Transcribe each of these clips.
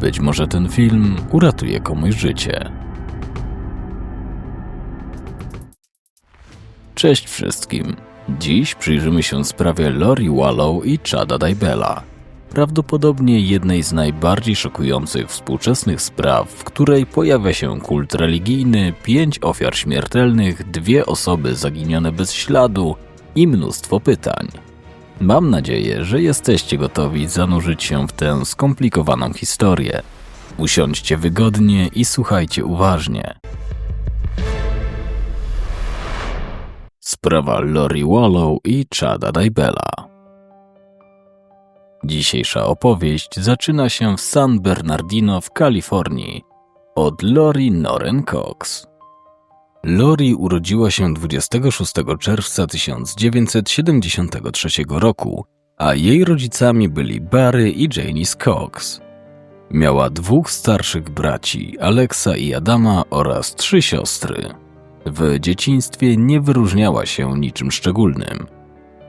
Być może ten film uratuje komuś życie. Cześć wszystkim. Dziś przyjrzymy się sprawie Lori Wallow i Chada Dybela. Prawdopodobnie jednej z najbardziej szokujących współczesnych spraw, w której pojawia się kult religijny, pięć ofiar śmiertelnych, dwie osoby zaginione bez śladu i mnóstwo pytań. Mam nadzieję, że jesteście gotowi zanurzyć się w tę skomplikowaną historię. Usiądźcie wygodnie i słuchajcie uważnie. Sprawa Lori Wallow i Chada Dybela. Dzisiejsza opowieść zaczyna się w San Bernardino w Kalifornii od Lori Noren Cox. Lori urodziła się 26 czerwca 1973 roku, a jej rodzicami byli Barry i Janice Cox. Miała dwóch starszych braci, Alexa i Adama oraz trzy siostry. W dzieciństwie nie wyróżniała się niczym szczególnym.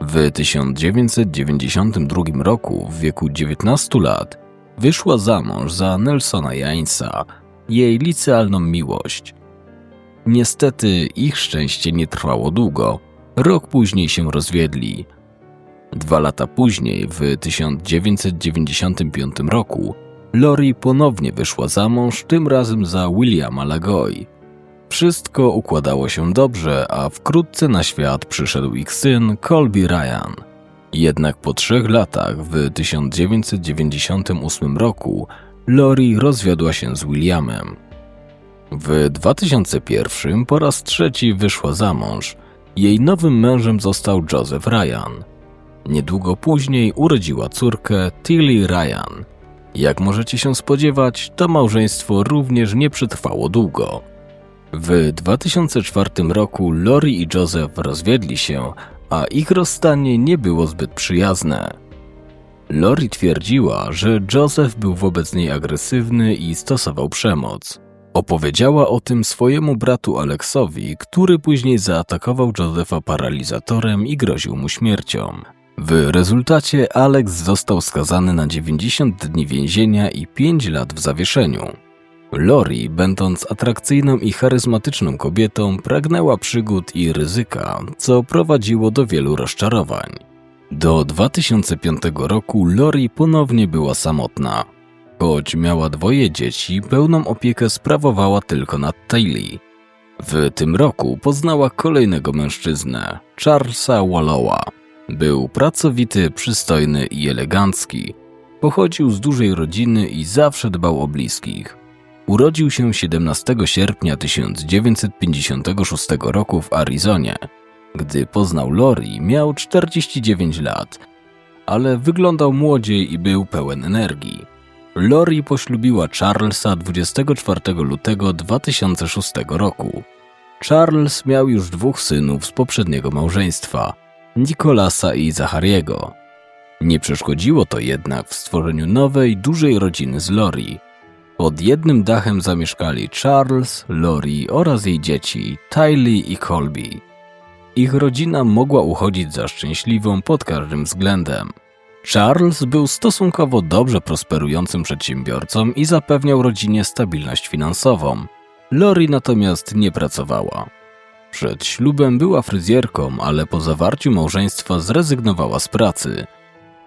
W 1992 roku, w wieku 19 lat, wyszła za mąż za Nelsona Jańca, jej licealną miłość. Niestety ich szczęście nie trwało długo. Rok później się rozwiedli. Dwa lata później, w 1995 roku, Lori ponownie wyszła za mąż, tym razem za Williama Lagoy. Wszystko układało się dobrze, a wkrótce na świat przyszedł ich syn Colby Ryan. Jednak po trzech latach, w 1998 roku, Lori rozwiodła się z Williamem. W 2001 po raz trzeci wyszła za mąż. Jej nowym mężem został Joseph Ryan. Niedługo później urodziła córkę Tilly Ryan. Jak możecie się spodziewać, to małżeństwo również nie przetrwało długo. W 2004 roku Lori i Joseph rozwiedli się, a ich rozstanie nie było zbyt przyjazne. Lori twierdziła, że Joseph był wobec niej agresywny i stosował przemoc. Opowiedziała o tym swojemu bratu Aleksowi, który później zaatakował Josepha paralizatorem i groził mu śmiercią. W rezultacie Alex został skazany na 90 dni więzienia i 5 lat w zawieszeniu. Lori, będąc atrakcyjną i charyzmatyczną kobietą, pragnęła przygód i ryzyka, co prowadziło do wielu rozczarowań. Do 2005 roku Lori ponownie była samotna. Choć miała dwoje dzieci, pełną opiekę sprawowała tylko nad Taylor. W tym roku poznała kolejnego mężczyznę, Charlesa Wallowa. Był pracowity, przystojny i elegancki. Pochodził z dużej rodziny i zawsze dbał o bliskich. Urodził się 17 sierpnia 1956 roku w Arizonie. Gdy poznał Lori, miał 49 lat, ale wyglądał młodziej i był pełen energii. Lori poślubiła Charlesa 24 lutego 2006 roku. Charles miał już dwóch synów z poprzedniego małżeństwa, Nicolasa i Zachariego. Nie przeszkodziło to jednak w stworzeniu nowej, dużej rodziny z Lori. Pod jednym dachem zamieszkali Charles, Lori oraz jej dzieci, Tylee i Colby. Ich rodzina mogła uchodzić za szczęśliwą pod każdym względem. Charles był stosunkowo dobrze prosperującym przedsiębiorcą i zapewniał rodzinie stabilność finansową. Lori natomiast nie pracowała. Przed ślubem była fryzjerką, ale po zawarciu małżeństwa zrezygnowała z pracy.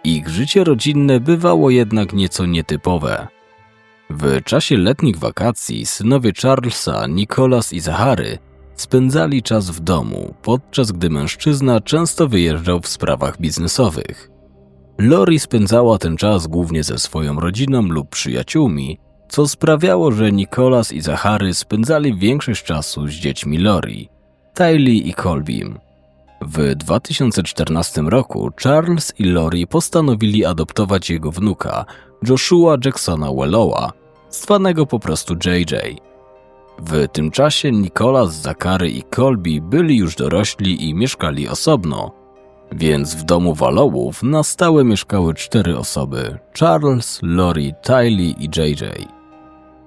Ich życie rodzinne bywało jednak nieco nietypowe. W czasie letnich wakacji synowie Charlesa, Nicholas i Zachary spędzali czas w domu, podczas gdy mężczyzna często wyjeżdżał w sprawach biznesowych. Lori spędzała ten czas głównie ze swoją rodziną lub przyjaciółmi, co sprawiało, że Nicholas i Zachary spędzali większość czasu z dziećmi Lori, Tylee i Colbym. W 2014 roku Charles i Lori postanowili adoptować jego wnuka, Joshua Jacksona Wellowa, zwanego po prostu JJ. W tym czasie Nicholas, Zachary i Colby byli już dorośli i mieszkali osobno, więc w domu Wallowów na stałe mieszkały cztery osoby: Charles, Lori, Tylee i JJ.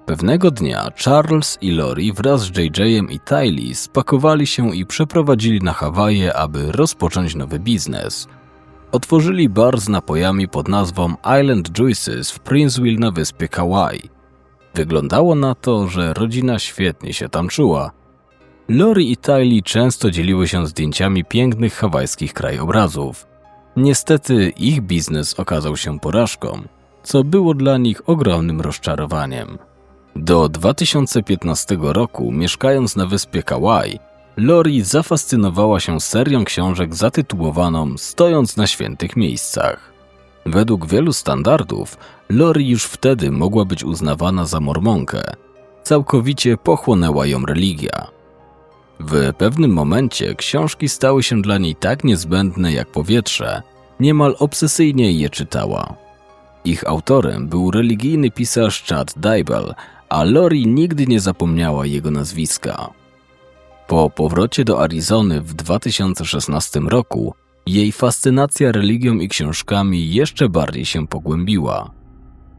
Pewnego dnia Charles i Lori wraz z JJ-em i Tylee spakowali się i przeprowadzili na Hawaje, aby rozpocząć nowy biznes. Otworzyli bar z napojami pod nazwą Island Juices w Princeville na wyspie Kauai. Wyglądało na to, że rodzina świetnie się tam czuła. Lori i Tylee często dzieliły się zdjęciami pięknych hawajskich krajobrazów. Niestety ich biznes okazał się porażką, co było dla nich ogromnym rozczarowaniem. Do 2015 roku, mieszkając na wyspie Kauai, Lori zafascynowała się serią książek zatytułowaną Stojąc na świętych miejscach. Według wielu standardów, Lori już wtedy mogła być uznawana za mormonkę. Całkowicie pochłonęła ją religia. W pewnym momencie książki stały się dla niej tak niezbędne jak powietrze, niemal obsesyjnie je czytała. Ich autorem był religijny pisarz Chad Dybel, a Lori nigdy nie zapomniała jego nazwiska. Po powrocie do Arizony w 2016 roku, jej fascynacja religią i książkami jeszcze bardziej się pogłębiła.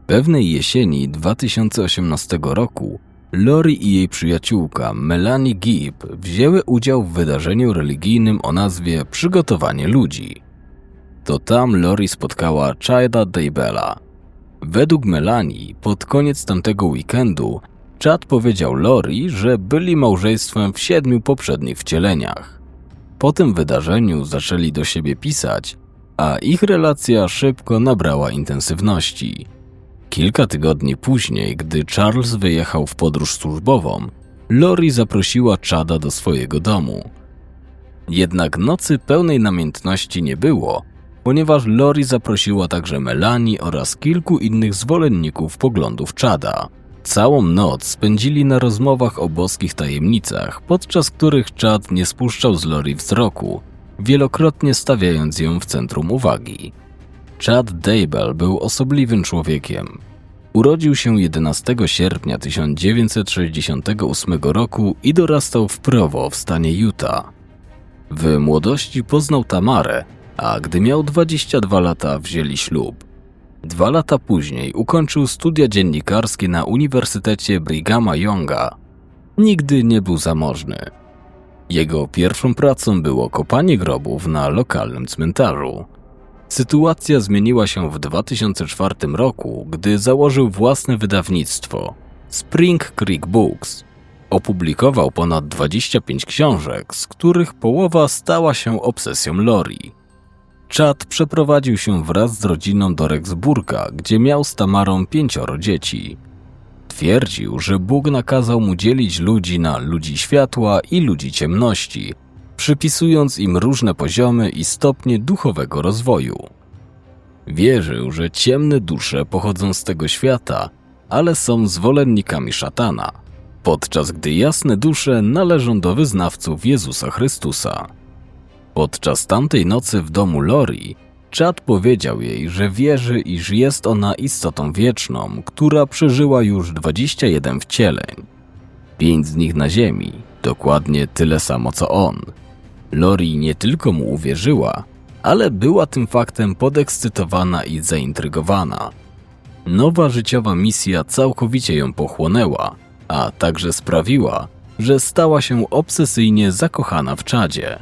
Pewnej jesieni 2018 roku Lori i jej przyjaciółka Melanie Gibb wzięły udział w wydarzeniu religijnym o nazwie Przygotowanie ludzi. To tam Lori spotkała Chada Daybella. Według Melanie, pod koniec tamtego weekendu, Chad powiedział Lori, że byli małżeństwem w siedmiu poprzednich wcieleniach. Po tym wydarzeniu zaczęli do siebie pisać, a ich relacja szybko nabrała intensywności. Kilka tygodni później, gdy Charles wyjechał w podróż służbową, Lori zaprosiła Chada do swojego domu. Jednak nocy pełnej namiętności nie było, ponieważ Lori zaprosiła także Melanie oraz kilku innych zwolenników poglądów Chada. Całą noc spędzili na rozmowach o boskich tajemnicach, podczas których Chad nie spuszczał z Lori wzroku, wielokrotnie stawiając ją w centrum uwagi. Chad Daybell był osobliwym człowiekiem. Urodził się 11 sierpnia 1968 roku i dorastał w Provo w stanie Utah. W młodości poznał Tamarę, a gdy miał 22 lata wzięli ślub. Dwa lata później ukończył studia dziennikarskie na Uniwersytecie Brighama Younga. Nigdy nie był zamożny. Jego pierwszą pracą było kopanie grobów na lokalnym cmentarzu. Sytuacja zmieniła się w 2004 roku, gdy założył własne wydawnictwo Spring Creek Books. Opublikował ponad 25 książek, z których połowa stała się obsesją Lori. Chad przeprowadził się wraz z rodziną do Rexburga, gdzie miał z Tamarą pięcioro dzieci. Twierdził, że Bóg nakazał mu dzielić ludzi na ludzi światła i ludzi ciemności, przypisując im różne poziomy i stopnie duchowego rozwoju. Wierzył, że ciemne dusze pochodzą z tego świata, ale są zwolennikami szatana, podczas gdy jasne dusze należą do wyznawców Jezusa Chrystusa. Podczas tamtej nocy w domu Lori, Chad powiedział jej, że wierzy, iż jest ona istotą wieczną, która przeżyła już 21 wcieleń. Pięć z nich na ziemi, dokładnie tyle samo co on. Lori nie tylko mu uwierzyła, ale była tym faktem podekscytowana i zaintrygowana. Nowa życiowa misja całkowicie ją pochłonęła, a także sprawiła, że stała się obsesyjnie zakochana w Czadzie.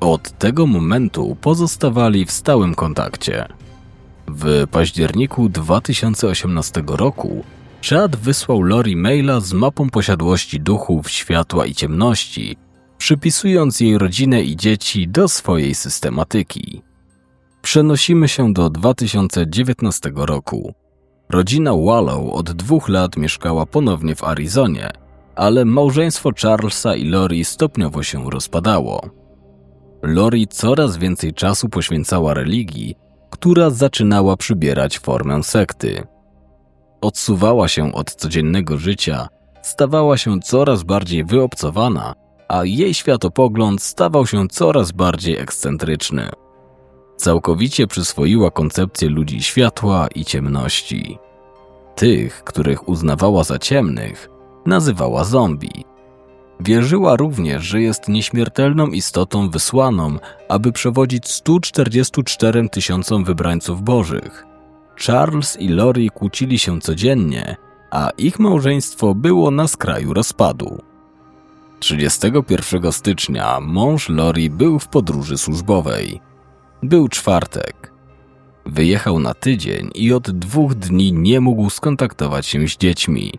Od tego momentu pozostawali w stałym kontakcie. W październiku 2018 roku Chad wysłał Lori maila z mapą posiadłości duchów, światła i ciemności, przypisując jej rodzinę i dzieci do swojej systematyki. Przenosimy się do 2019 roku. Rodzina Wallow od dwóch lat mieszkała ponownie w Arizonie, ale małżeństwo Charlesa i Lori stopniowo się rozpadało. Lori coraz więcej czasu poświęcała religii, która zaczynała przybierać formę sekty. Odsuwała się od codziennego życia, stawała się coraz bardziej wyobcowana, a jej światopogląd stawał się coraz bardziej ekscentryczny. Całkowicie przyswoiła koncepcję ludzi światła i ciemności. Tych, których uznawała za ciemnych, nazywała zombie. Wierzyła również, że jest nieśmiertelną istotą wysłaną, aby przewodzić 144 tysiącom wybrańców bożych. Charles i Lori kłócili się codziennie, a ich małżeństwo było na skraju rozpadu. 31 stycznia mąż Lori był w podróży służbowej. Był czwartek. Wyjechał na tydzień i od dwóch dni nie mógł skontaktować się z dziećmi.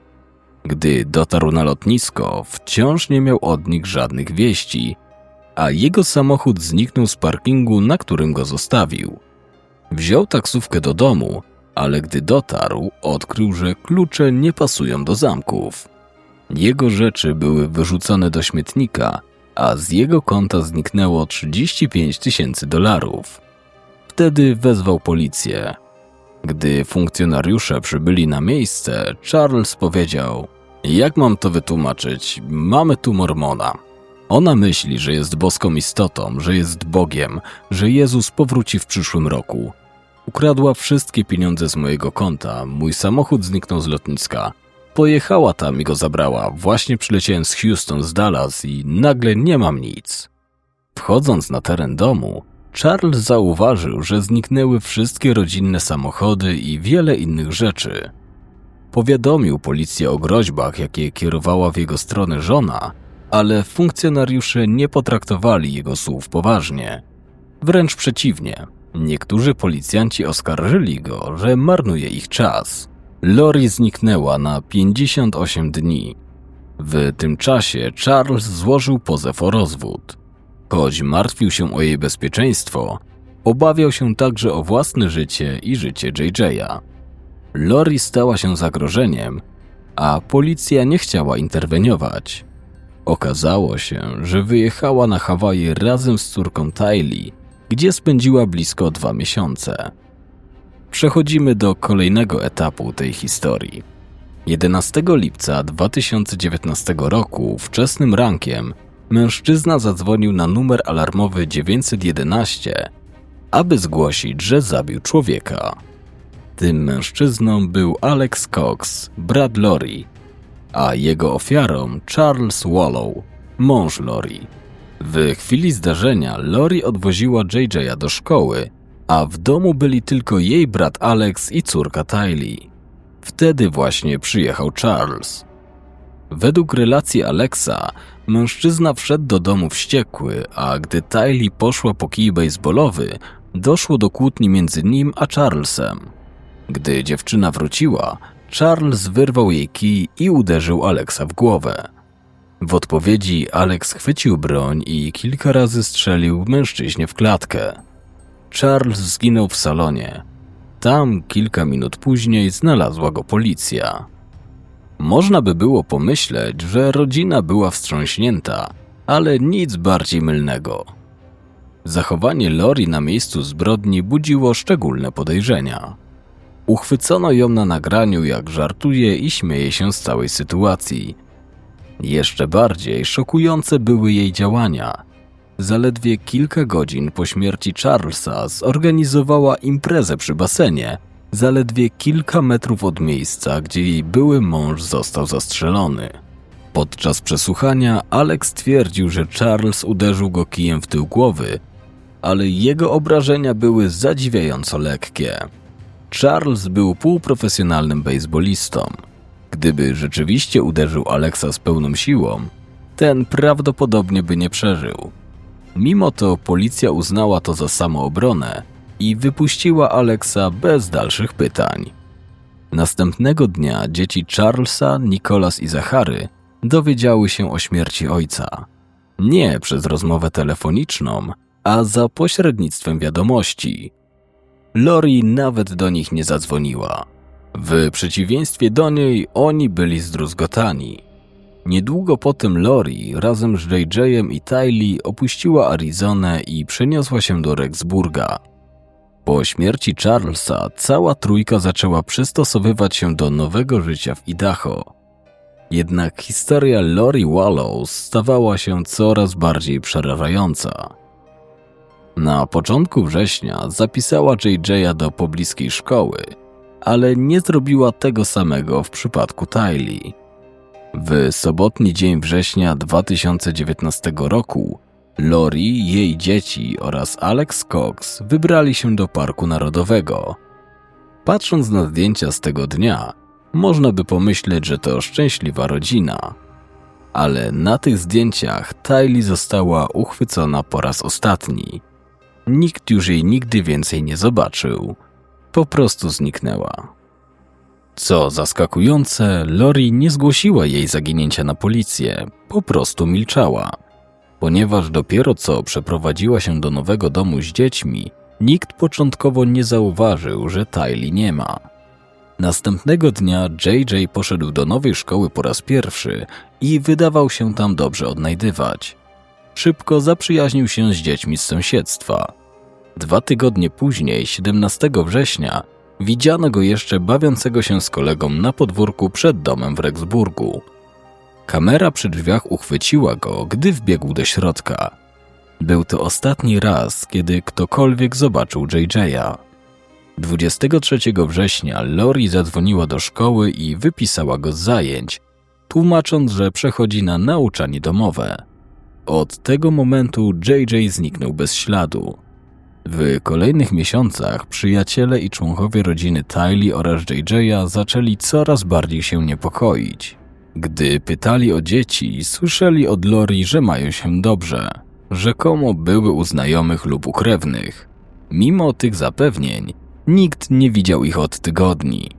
Gdy dotarł na lotnisko, wciąż nie miał od nich żadnych wieści, a jego samochód zniknął z parkingu, na którym go zostawił. Wziął taksówkę do domu, ale gdy dotarł, odkrył, że klucze nie pasują do zamków. Jego rzeczy były wyrzucone do śmietnika, a z jego konta zniknęło 35 tysięcy dolarów. Wtedy wezwał policję. Gdy funkcjonariusze przybyli na miejsce, Charles powiedział: Jak mam to wytłumaczyć? Mamy tu Mormona. Ona myśli, że jest boską istotą, że jest Bogiem, że Jezus powróci w przyszłym roku. Ukradła wszystkie pieniądze z mojego konta, mój samochód zniknął z lotniska. Pojechała tam i go zabrała. Właśnie przyleciałem z Houston z Dallas i nagle nie mam nic. Wchodząc na teren domu, Charles zauważył, że zniknęły wszystkie rodzinne samochody i wiele innych rzeczy. Powiadomił policję o groźbach, jakie kierowała w jego stronę żona, ale funkcjonariusze nie potraktowali jego słów poważnie. Wręcz przeciwnie, niektórzy policjanci oskarżyli go, że marnuje ich czas. Lori zniknęła na 58 dni. W tym czasie Charles złożył pozew o rozwód. Choć martwił się o jej bezpieczeństwo, obawiał się także o własne życie i życie JJ'a. Lori stała się zagrożeniem, a policja nie chciała interweniować. Okazało się, że wyjechała na Hawaje razem z córką Tylee, gdzie spędziła blisko dwa miesiące. Przechodzimy do kolejnego etapu tej historii. 11 lipca 2019 roku, wczesnym rankiem, mężczyzna zadzwonił na numer alarmowy 911, aby zgłosić, że zabił człowieka. Tym mężczyzną był Alex Cox, brat Lori, a jego ofiarą Charles Wallow, mąż Lori. W chwili zdarzenia Lori odwoziła JJ'a do szkoły, a w domu byli tylko jej brat Alex i córka Tylee. Wtedy właśnie przyjechał Charles. Według relacji Alexa, mężczyzna wszedł do domu wściekły, a gdy Tylee poszła po kij baseballowy, doszło do kłótni między nim a Charlesem. Gdy dziewczyna wróciła, Charles wyrwał jej kij i uderzył Alexa w głowę. W odpowiedzi Alex chwycił broń i kilka razy strzelił mężczyźnie w klatkę. Charles zginął w salonie. Tam kilka minut później znalazła go policja. Można by było pomyśleć, że rodzina była wstrząśnięta, ale nic bardziej mylnego. Zachowanie Lori na miejscu zbrodni budziło szczególne podejrzenia. Uchwycono ją na nagraniu, jak żartuje i śmieje się z całej sytuacji. Jeszcze bardziej szokujące były jej działania. Zaledwie kilka godzin po śmierci Charlesa zorganizowała imprezę przy basenie, zaledwie kilka metrów od miejsca, gdzie jej były mąż został zastrzelony. Podczas przesłuchania Alex twierdził, że Charles uderzył go kijem w tył głowy, ale jego obrażenia były zadziwiająco lekkie. Charles był półprofesjonalnym baseballistą. Gdyby rzeczywiście uderzył Alexa z pełną siłą, ten prawdopodobnie by nie przeżył. Mimo to policja uznała to za samoobronę i wypuściła Alexa bez dalszych pytań. Następnego dnia dzieci Charlesa, Nicholas i Zachary dowiedziały się o śmierci ojca. Nie przez rozmowę telefoniczną, a za pośrednictwem wiadomości. Lori nawet do nich nie zadzwoniła. W przeciwieństwie do niej oni byli zdruzgotani. Niedługo potem Lori razem z JJ'em i Tylee opuściła Arizonę i przeniosła się do Rexburga. Po śmierci Charlesa cała trójka zaczęła przystosowywać się do nowego życia w Idaho. Jednak historia Lori Wallows stawała się coraz bardziej przerażająca. Na początku września zapisała JJ'a do pobliskiej szkoły, ale nie zrobiła tego samego w przypadku Tylee. W sobotni dzień września 2019 roku Lori, jej dzieci oraz Alex Cox wybrali się do Parku Narodowego. Patrząc na zdjęcia z tego dnia, można by pomyśleć, że to szczęśliwa rodzina. Ale na tych zdjęciach Tylee została uchwycona po raz ostatni. Nikt już jej nigdy więcej nie zobaczył. Po prostu zniknęła. Co zaskakujące, Lori nie zgłosiła jej zaginięcia na policję, po prostu milczała. Ponieważ dopiero co przeprowadziła się do nowego domu z dziećmi, nikt początkowo nie zauważył, że Tylee nie ma. Następnego dnia JJ poszedł do nowej szkoły po raz pierwszy i wydawał się tam dobrze odnajdywać. Szybko zaprzyjaźnił się z dziećmi z sąsiedztwa. Dwa tygodnie później, 17 września, widziano go jeszcze bawiącego się z kolegą na podwórku przed domem w Rexburgu. Kamera przy drzwiach uchwyciła go, gdy wbiegł do środka. Był to ostatni raz, kiedy ktokolwiek zobaczył JJ'a. 23 września Lori zadzwoniła do szkoły i wypisała go z zajęć, tłumacząc, że przechodzi na nauczanie domowe. Od tego momentu JJ zniknął bez śladu. W kolejnych miesiącach przyjaciele i członkowie rodziny Tylee oraz JJ'a zaczęli coraz bardziej się niepokoić. Gdy pytali o dzieci, słyszeli od Lori, że mają się dobrze. Rzekomo były u znajomych lub u krewnych. Mimo tych zapewnień, nikt nie widział ich od tygodni.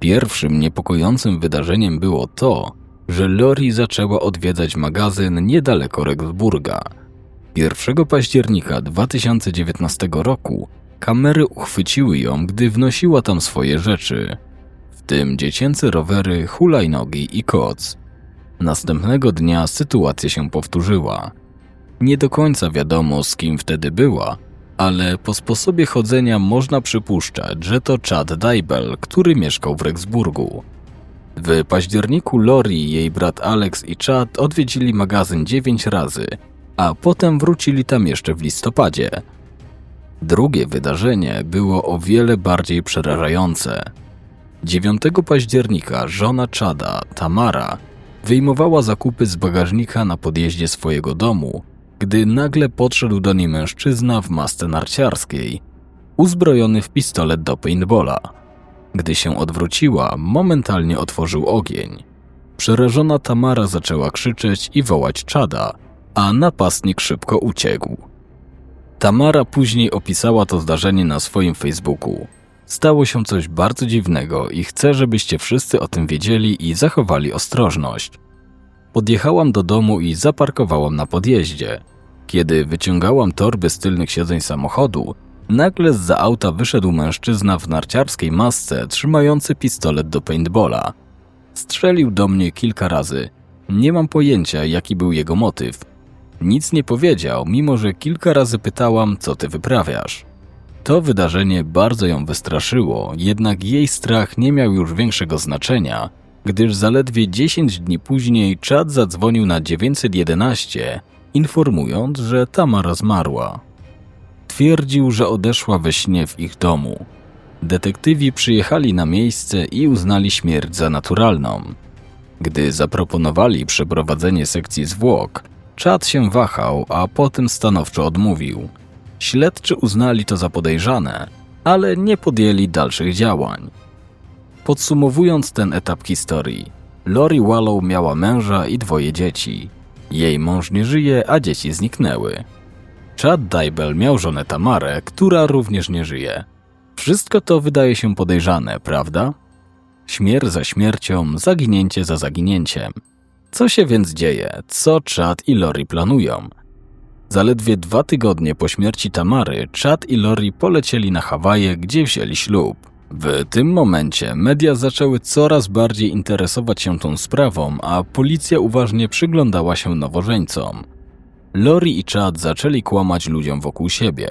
Pierwszym niepokojącym wydarzeniem było to, że Lori zaczęła odwiedzać magazyn niedaleko Rexburga. 1 października 2019 roku kamery uchwyciły ją, gdy wnosiła tam swoje rzeczy, w tym dziecięce rowery, hulajnogi i koc. Następnego dnia sytuacja się powtórzyła. Nie do końca wiadomo, z kim wtedy była, ale po sposobie chodzenia można przypuszczać, że to Chad Dybel, który mieszkał w Rexburgu. W październiku Lori, jej brat Alex i Chad odwiedzili magazyn 9 razy, a potem wrócili tam jeszcze w listopadzie. Drugie wydarzenie było o wiele bardziej przerażające. 9 października żona Chada, Tamara, wyjmowała zakupy z bagażnika na podjeździe swojego domu, gdy nagle podszedł do niej mężczyzna w masce narciarskiej, uzbrojony w pistolet do paintballa. Gdy się odwróciła, momentalnie otworzył ogień. Przerażona Tamara zaczęła krzyczeć i wołać czada, a napastnik szybko uciekł. Tamara później opisała to zdarzenie na swoim Facebooku. Stało się coś bardzo dziwnego i chcę, żebyście wszyscy o tym wiedzieli i zachowali ostrożność. Podjechałam do domu i zaparkowałam na podjeździe. Kiedy wyciągałam torby z tylnych siedzeń samochodu, nagle z za auta wyszedł mężczyzna w narciarskiej masce trzymający pistolet do paintballa. Strzelił do mnie kilka razy. Nie mam pojęcia, jaki był jego motyw. Nic nie powiedział, mimo że kilka razy pytałam, co ty wyprawiasz. To wydarzenie bardzo ją wystraszyło, jednak jej strach nie miał już większego znaczenia, gdyż zaledwie 10 dni później Chad zadzwonił na 911, informując, że Tamara zmarła. Twierdził, że odeszła we śnie w ich domu. Detektywi przyjechali na miejsce i uznali śmierć za naturalną. Gdy zaproponowali przeprowadzenie sekcji zwłok, Chad się wahał, a potem stanowczo odmówił. Śledczy uznali to za podejrzane, ale nie podjęli dalszych działań. Podsumowując ten etap historii, Lori Wallow miała męża i dwoje dzieci. Jej mąż nie żyje, a dzieci zniknęły. Chad Dybel miał żonę Tamarę, która również nie żyje. Wszystko to wydaje się podejrzane, prawda? Śmierć za śmiercią, zaginięcie za zaginięciem. Co się więc dzieje? Co Chad i Lori planują? Zaledwie dwa tygodnie po śmierci Tamary, Chad i Lori polecieli na Hawaje, gdzie wzięli ślub. W tym momencie media zaczęły coraz bardziej interesować się tą sprawą, a policja uważnie przyglądała się nowożeńcom. Lori i Chad zaczęli kłamać ludziom wokół siebie.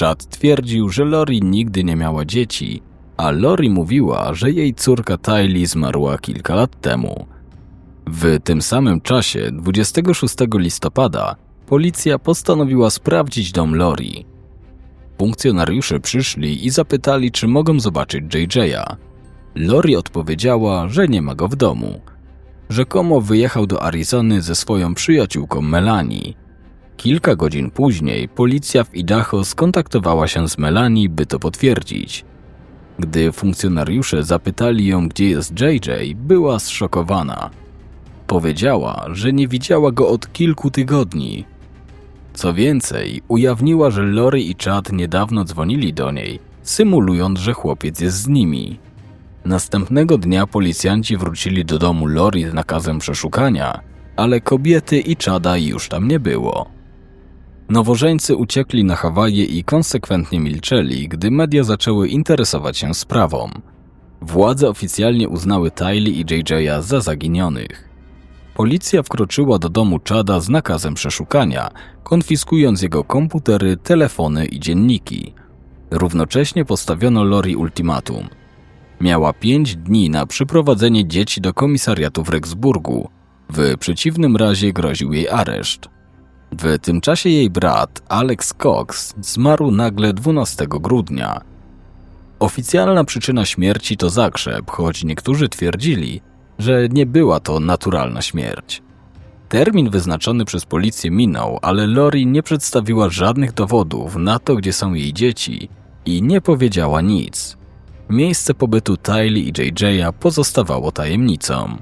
Chad twierdził, że Lori nigdy nie miała dzieci, a Lori mówiła, że jej córka Tylee zmarła kilka lat temu. W tym samym czasie, 26 listopada, policja postanowiła sprawdzić dom Lori. Funkcjonariusze przyszli i zapytali, czy mogą zobaczyć JJ'a. Lori odpowiedziała, że nie ma go w domu. Rzekomo wyjechał do Arizony ze swoją przyjaciółką Melanie. Kilka godzin później policja w Idaho skontaktowała się z Melanie, by to potwierdzić. Gdy funkcjonariusze zapytali ją, gdzie jest JJ, była zszokowana. Powiedziała, że nie widziała go od kilku tygodni. Co więcej, ujawniła, że Lori i Chad niedawno dzwonili do niej, symulując, że chłopiec jest z nimi. Następnego dnia policjanci wrócili do domu Lori z nakazem przeszukania, ale kobiety i Chada już tam nie było. Nowożeńcy uciekli na Hawaje i konsekwentnie milczeli, gdy media zaczęły interesować się sprawą. Władze oficjalnie uznały Tylee i JJ'a za zaginionych. Policja wkroczyła do domu Chada z nakazem przeszukania, konfiskując jego komputery, telefony i dzienniki. Równocześnie postawiono Lori ultimatum. Miała pięć dni na przyprowadzenie dzieci do komisariatu w Rexburgu. W przeciwnym razie groził jej areszt. W tym czasie jej brat, Alex Cox, zmarł nagle 12 grudnia. Oficjalna przyczyna śmierci to zakrzep, choć niektórzy twierdzili, że nie była to naturalna śmierć. Termin wyznaczony przez policję minął, ale Lori nie przedstawiła żadnych dowodów na to, gdzie są jej dzieci i nie powiedziała nic. Miejsce pobytu Tylee i JJ'a pozostawało tajemnicą.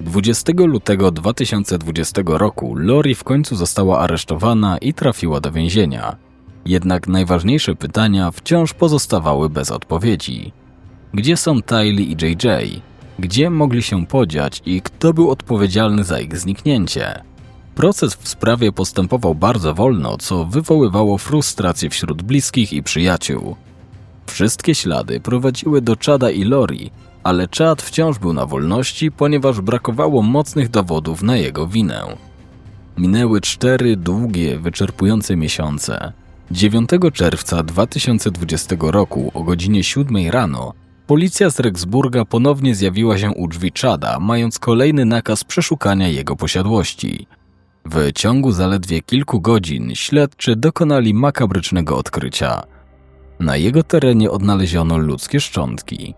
20 lutego 2020 roku Lori w końcu została aresztowana i trafiła do więzienia. Jednak najważniejsze pytania wciąż pozostawały bez odpowiedzi. Gdzie są Tylee i JJ? Gdzie mogli się podziać i kto był odpowiedzialny za ich zniknięcie? Proces w sprawie postępował bardzo wolno, co wywoływało frustrację wśród bliskich i przyjaciół. Wszystkie ślady prowadziły do Chada i Lori, ale Chad wciąż był na wolności, ponieważ brakowało mocnych dowodów na jego winę. Minęły cztery długie, wyczerpujące miesiące. 9 czerwca 2020 roku o godzinie 7 rano policja z Rexburga ponownie zjawiła się u drzwi Chada, mając kolejny nakaz przeszukania jego posiadłości. W ciągu zaledwie kilku godzin śledczy dokonali makabrycznego odkrycia. Na jego terenie odnaleziono ludzkie szczątki.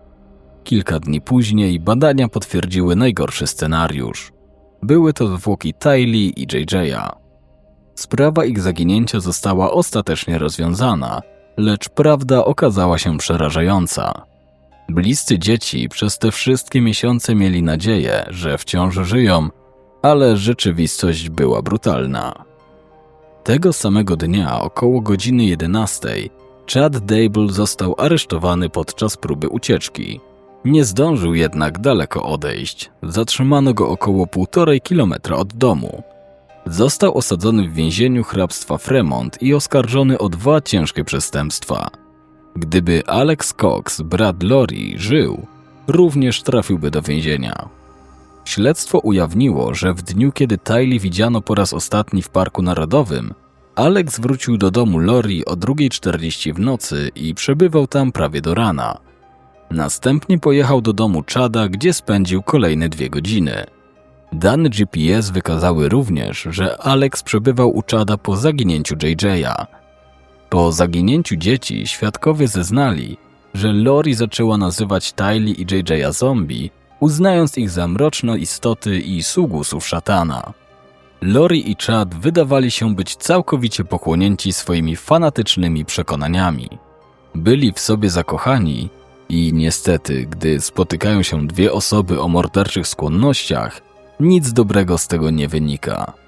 Kilka dni później badania potwierdziły najgorszy scenariusz. Były to zwłoki Tylee i JJ'a. Sprawa ich zaginięcia została ostatecznie rozwiązana, lecz prawda okazała się przerażająca. Bliscy dzieci przez te wszystkie miesiące mieli nadzieję, że wciąż żyją, ale rzeczywistość była brutalna. Tego samego dnia, około godziny 11, Chad Dable został aresztowany podczas próby ucieczki. Nie zdążył jednak daleko odejść. Zatrzymano go około półtorej kilometra od domu. Został osadzony w więzieniu hrabstwa Fremont i oskarżony o dwa ciężkie przestępstwa. Gdyby Alex Cox, brat Lori, żył, również trafiłby do więzienia. Śledztwo ujawniło, że w dniu, kiedy Tylee widziano po raz ostatni w Parku Narodowym, Alex wrócił do domu Lori o 2.40 w nocy i przebywał tam prawie do rana. Następnie pojechał do domu Chada, gdzie spędził kolejne dwie godziny. Dane GPS wykazały również, że Alex przebywał u Chada po zaginięciu JJ'a. Po zaginięciu dzieci świadkowie zeznali, że Lori zaczęła nazywać Tylee i JJ'a zombie, uznając ich za mroczne istoty i sługusów szatana. Lori i Chad wydawali się być całkowicie pochłonięci swoimi fanatycznymi przekonaniami. Byli w sobie zakochani i niestety, gdy spotykają się dwie osoby o morderczych skłonnościach, nic dobrego z tego nie wynika.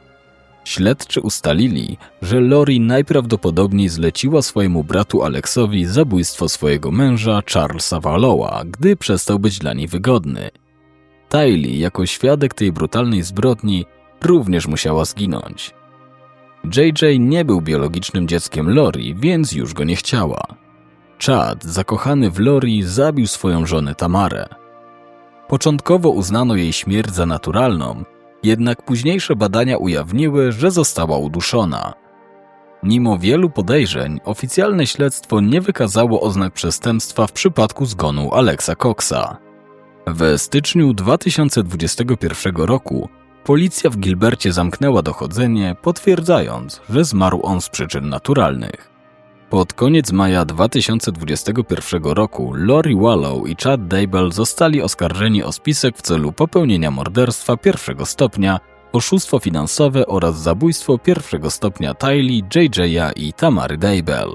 Śledczy ustalili, że Lori najprawdopodobniej zleciła swojemu bratu Alexowi zabójstwo swojego męża Charlesa Wallowa, gdy przestał być dla niej wygodny. Tylee, jako świadek tej brutalnej zbrodni, również musiała zginąć. JJ nie był biologicznym dzieckiem Lori, więc już go nie chciała. Chad, zakochany w Lori, zabił swoją żonę Tamarę. Początkowo uznano jej śmierć za naturalną, jednak późniejsze badania ujawniły, że została uduszona. Mimo wielu podejrzeń, oficjalne śledztwo nie wykazało oznak przestępstwa w przypadku zgonu Alexa Coxa. W styczniu 2021 roku policja w Gilbercie zamknęła dochodzenie, potwierdzając, że zmarł on z przyczyn naturalnych. Pod koniec maja 2021 roku Lori Wallow i Chad Dable zostali oskarżeni o spisek w celu popełnienia morderstwa pierwszego stopnia, oszustwo finansowe oraz zabójstwo pierwszego stopnia Tylee, JJ'a i Tamary Dable.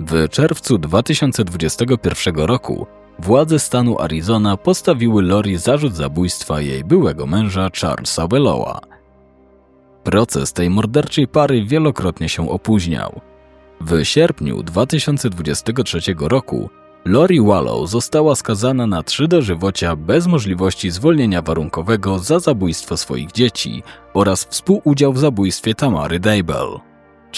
W czerwcu 2021 roku władze stanu Arizona postawiły Lori zarzut zabójstwa jej byłego męża Charlesa Wellowa. Proces tej morderczej pary wielokrotnie się opóźniał. W sierpniu 2023 roku Lori Wallow została skazana na trzy dożywocia bez możliwości zwolnienia warunkowego za zabójstwo swoich dzieci oraz współudział w zabójstwie Tamary Daybell.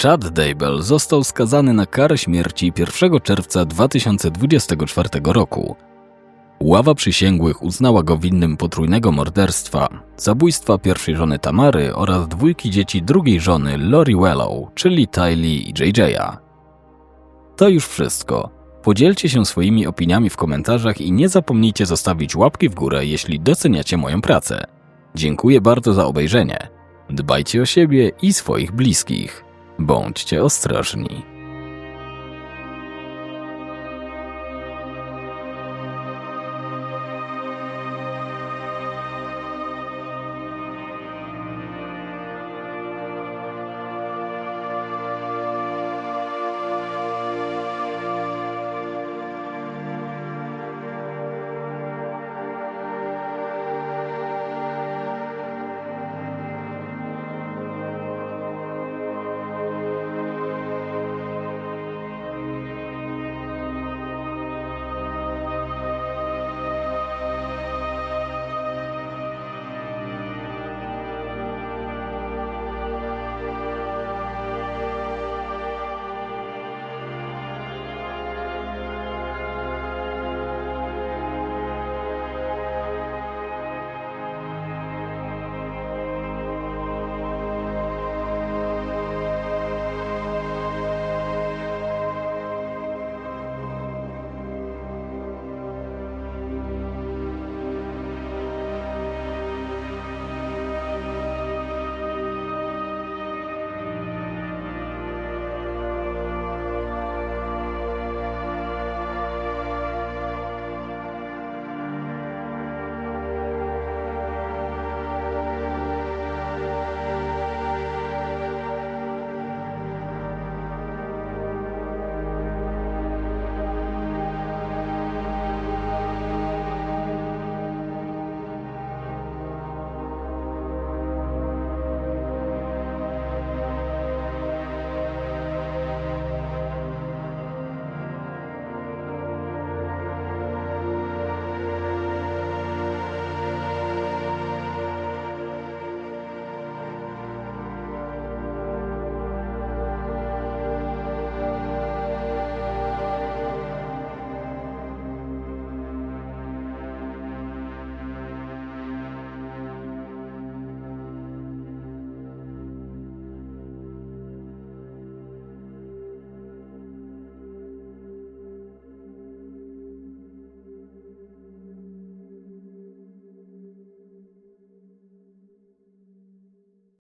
Chad Daybell został skazany na karę śmierci 1 czerwca 2024 roku. Ława przysięgłych uznała go winnym potrójnego morderstwa, zabójstwa pierwszej żony Tamary oraz dwójki dzieci drugiej żony Lori Wallow, czyli Tylee i JJ'a. To już wszystko. Podzielcie się swoimi opiniami w komentarzach i nie zapomnijcie zostawić łapki w górę, jeśli doceniacie moją pracę. Dziękuję bardzo za obejrzenie. Dbajcie o siebie i swoich bliskich. Bądźcie ostrożni.